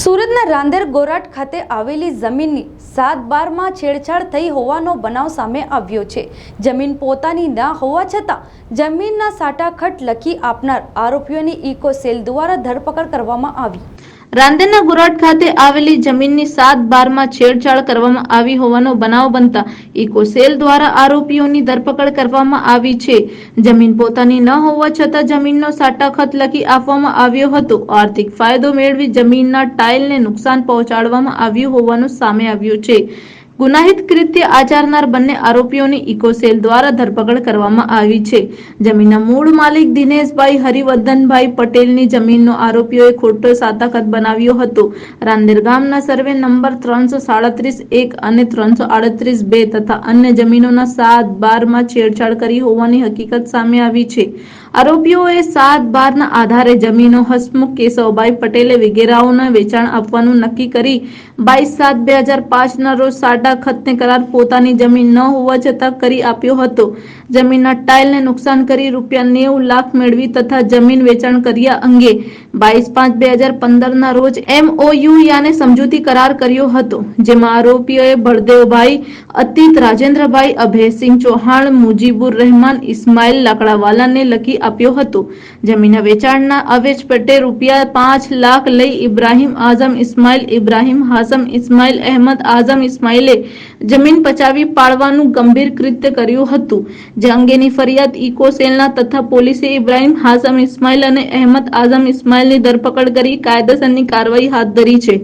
સુરતના રાંદેર ગોરાટ ખાતે આવેલી જમીનની સાત બારમાં છેડછાડ થઈ હોવાનો બનાવ સામે આવ્યો છે. જમીન પોતાની ના હોવા છતાં જમીનના સાટાખટ લખી આપનાર આરોપીઓની ઇકો સેલ દ્વારા ધરપકડ કરવામાં આવી. રાંદેરના ગુરાટ ખાતે આવેલી જમીનની સાત બારમાં છેડછાડ કરવામાં આવી હોવાનો બનાવ બનતા ઇકોસેલ દ્વારા આરોપીઓની ધરપકડ કરવામાં આવી છે. જમીન પોતાની ન હોવા છતાં જમીનનો સાટાખત લખી આપવામાં આવ્યો હતો. આર્થિક ફાયદો મેળવી જમીનના ટાઇલને નુકસાન પહોંચાડવામાં આવ્યું હોવાનું સામે આવ્યું છે. ગુનાહિત કૃત્ય આચરનાર બંને આરોપીઓની ઇકોસેલ દ્વારા ધરપકડ કરવામાં આવી છે. જમીનના મૂળ માલિક દિનેશભાઈ હરિવર્ધનભાઈ પટેલની જમીનનો આરોપીઓએ ખોટો સાતાકત બનાવ્યો હતો. રાંદેર ગામના સર્વે નંબર ત્રણસો સાડત્રીસ એક અને ત્રણસો આડત્રીસ બે તથા અન્ય જમીનોના સાત બારમાં છેડછાડ કરી હોવાની હકીકત સામે આવી છે. આરોપીઓએ સાત બારના આધારે જમીનો હસમુખ કેશવભાઈ પટેલે વિગેરાઓના વેચાણ આપવાનું નક્કી કરી બાવીસ સાત બે હજાર પાંચના રોજ સાટા ખતને કરાર પોતાની જમીન ન હોવા છતાં કરી આપ્યો હતો. જમીનના ટાઇલને નુકસાન કરી રૂપિયા નેવું લાખ મેળવી તથા જમીન વેચાણ કર્યા અંગે બાવીસ પાંચ બે હજાર પંદરના રોજ એમઓયુ યાને સમજૂતી કરાર કર્યો હતો, જેમાં આરોપીઓએ બળદેવભાઈ, અતીત રાજેન્દ્રભાઈ, અભયસિંહ ચૌહાણ, મુજીબુર રહેમાન, ઇસ્માઇલ લાકડાવાલાને લખી આપ્યો હતો. જમીનના વેચાણના અવેજ પેટે રૂપિયા પાંચ લાખ લઈ ઇબ્રાહીમ આઝમ ઇસ્માઇલ, ઇબ્રાહિમ હાસમ ઇસ્માઇલ, અહેમદ આઝમ ઇસ્માઇલે જમીન પચાવી પાડવાનું ગંભીર કૃત્ય કર્યું હતું. જે ફરિયાદ ઇકો સેલના તથા પોલીસે ઇબ્રાહીમ હાસમ ઇસ્માઇલ અને અહેમદ આઝમ ઇસ્માઇલની ધરપકડ કરી કાયદેસરની કાર્યવાહી હાથ ધરી છે.